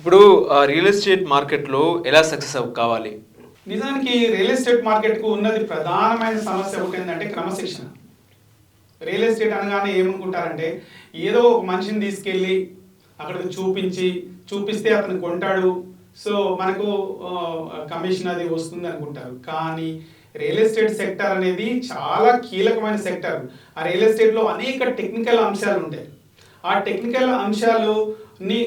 ఇప్పుడు real estate మార్కెట్లో ఎలా సక్సెస్ కావాలి? నిజానికి రియల్ ఎస్టేట్ మార్కెట్కు ఉన్నది ప్రధానమైన సమస్య ఒకటి ఏంటంటే క్రమశిక్షణ. రియల్ ఎస్టేట్ అనగానే ఏమనుకుంటారంటే ఏదో ఒక మనిషిని తీసుకెళ్ళి అక్కడికి చూపించి చూపిస్తే అతను కొంటాడు. సో మనకు కమిషన్ అది వస్తుంది అనుకుంటారు. కానీ రియల్ ఎస్టేట్ సెక్టర్ అనేది చాలా కీలకమైన సెక్టర్ ఆ రియల్ ఎస్టేట్లో అనేక టెక్నికల్ అంశాలు ఉంటాయి. ఆ టెక్నికల్ అంశాలుని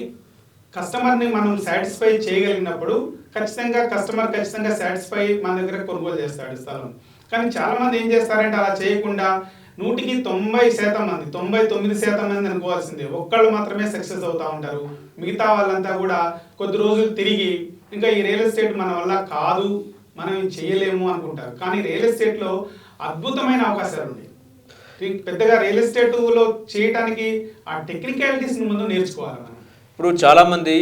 కస్టమర్ని మనం సాటిస్ఫై చేయగలిగినప్పుడు ఖచ్చితంగా కస్టమర్ ఖచ్చితంగా సాటిస్ఫై మన దగ్గర కొనుగోలు చేస్తాడు స్థలం. కానీ చాలామంది ఏం చేస్తారంటే అలా చేయకుండా నూటికి తొంభై శాతం మంది తొంభై తొమ్మిది శాతం మంది అనుకోవాల్సిందే. ఒక్కళ్ళు మాత్రమే సక్సెస్ అవుతూ ఉంటారు. మిగతా వాళ్ళంతా కూడా కొద్ది రోజులు తిరిగి ఇంకా ఈ రియల్ ఎస్టేట్ మన వల్ల కాదు మనం చేయలేము అనుకుంటారు. కానీ రియల్ ఎస్టేట్లో అద్భుతమైన అవకాశాలు ఉన్నాయి. పెద్దగా రియల్ ఎస్టేట్లో చేయడానికి ఆ టెక్నికాలిటీస్ని ముందు నేర్చుకోవాలి మనం. ఇప్పుడు చాలా మంది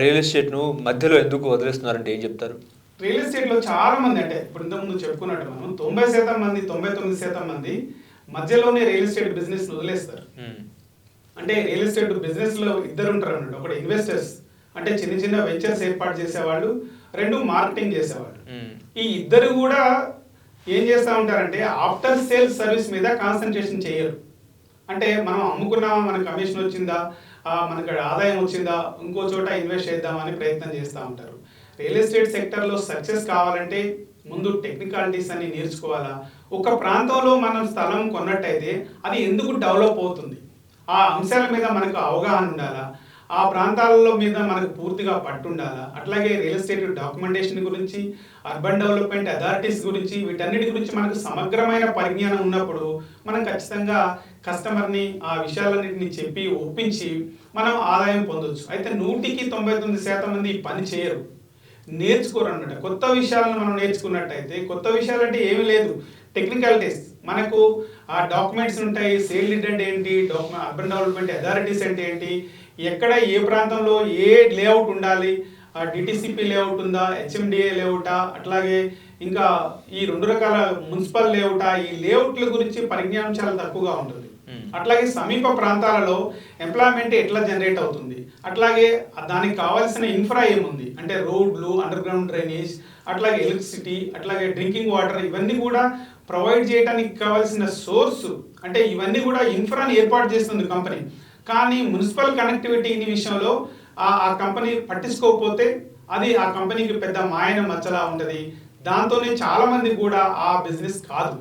రియల్ ఎస్టేట్ను మధ్యలో ఎందుకు వదిలేస్తున్నారంటే ఏం చెప్తారు రియల్ ఎస్టేట్లో చాలా మంది అంటే ఇప్పుడు ఇంతకుముందు చెప్పుకున్నట్టు మనం తొంభై శాతం మంది తొంభై తొమ్మిది శాతం మంది మధ్యలోనే రియల్ ఎస్టేట్ బిజినెస్ వదిలేస్తారు. అంటే రియల్ ఎస్టేట్ బిజినెస్లో ఇద్దరు ఉంటారు అన్నట్టు ఒకటి ఇన్వెస్టర్స్ అంటే చిన్న చిన్న వెంచర్స్ ఏర్పాటు చేసేవాళ్ళు రెండు మార్కెటింగ్ చేసేవాళ్ళు. ఈ ఇద్దరు కూడా ఏం చేస్తూ ఉంటారంటే ఆఫ్టర్ సేల్ సర్వీస్ మీద కాన్సన్ట్రేషన్ చేయరు అంటే మనం అమ్ముకున్నామా? మనకు కమిషన్ వచ్చిందా? మనకు ఆదాయం వచ్చిందా? ఇంకో చోట ఇన్వెస్ట్ చేద్దామని ప్రయత్నం చేస్తూ ఉంటారు. రియల్ ఎస్టేట్ సెక్టర్లో సక్సెస్ కావాలంటే ముందు టెక్నికాలిటీస్ అన్ని నేర్చుకోవాలా? ఒక ప్రాంతంలో మనం స్థలం కొన్నట్టయితే అది ఎందుకు డెవలప్ అవుతుంది? ఆ అంశాల మీద మనకు అవగాహన ఉండాలా? ఆ ప్రాంతాలలో మీద మనకు పూర్తిగా పట్టుండాలా? అట్లాగే రియల్ ఎస్టేట్ డాక్యుమెంటేషన్ గురించి అర్బన్ డెవలప్మెంట్ అథారిటీస్ గురించి వీటన్నిటి గురించి మనకు సమగ్రమైన పరిజ్ఞానం ఉన్నప్పుడు మనం ఖచ్చితంగా కస్టమర్ని ఆ విషయాలన్నింటినీ చెప్పి ఒప్పించి మనం ఆదాయం పొందొచ్చు. అయితే నూటికి తొంభై తొమ్మిది శాతం మంది పని చేయరు. నేర్చుకోరు అన్నమాట కొత్త విషయాలను మనం నేర్చుకున్నట్టయితే కొత్త విషయాలు అంటే ఏమీ లేదు. టెక్నికాలిటీస్ మనకు ఆ డాక్యుమెంట్స్ ఉంటాయి సేల్ అంటే ఏంటి డాక్యుమెంట్ అర్బన్ డెవలప్మెంట్ అథారిటీస్ అంటే ఏంటి ఎక్కడ ఏ ప్రాంతంలో ఏ లేఅవుట్ ఉండాలి ఆ డిటిసిపి లేఅవుట్ ఉందా హెచ్ఎండిఏ లేఅవుటా అట్లాగే ఇంకా ఈ రెండు రకాల మున్సిపల్ లేఅవుటా ఈ లేఅవుట్ల గురించి పరిజ్ఞానం చాలా తక్కువగా ఉంటుంది. Hmm. అట్లాగే సమీప ప్రాంతాలలో ఎంప్లాయ్మెంట్ ఎట్లా జనరేట్ అవుతుంది? అట్లాగే దానికి కావాల్సిన ఇన్ఫ్రా ఏముంది? అంటే రోడ్లు అండర్ గ్రౌండ్ డ్రైనేజ్ అట్లాగే ఎలక్ట్రిసిటీ అట్లాగే డ్రింకింగ్ వాటర్ ఇవన్నీ కూడా ప్రొవైడ్ చేయడానికి కావాల్సిన సోర్స్ అంటే ఇవన్నీ కూడా ఇన్ఫ్రాని ఏర్పాటు చేస్తుంది కంపెనీ కానీ మున్సిపల్ కనెక్టివిటీ విషయంలో ఆ కంపెనీ పట్టించుకోకపోతే అది ఆ కంపెనీకి పెద్ద మాయన మచ్చలా ఉంటుంది. దాంతోనే చాలామంది కూడా ఆ బిజినెస్ కాదు.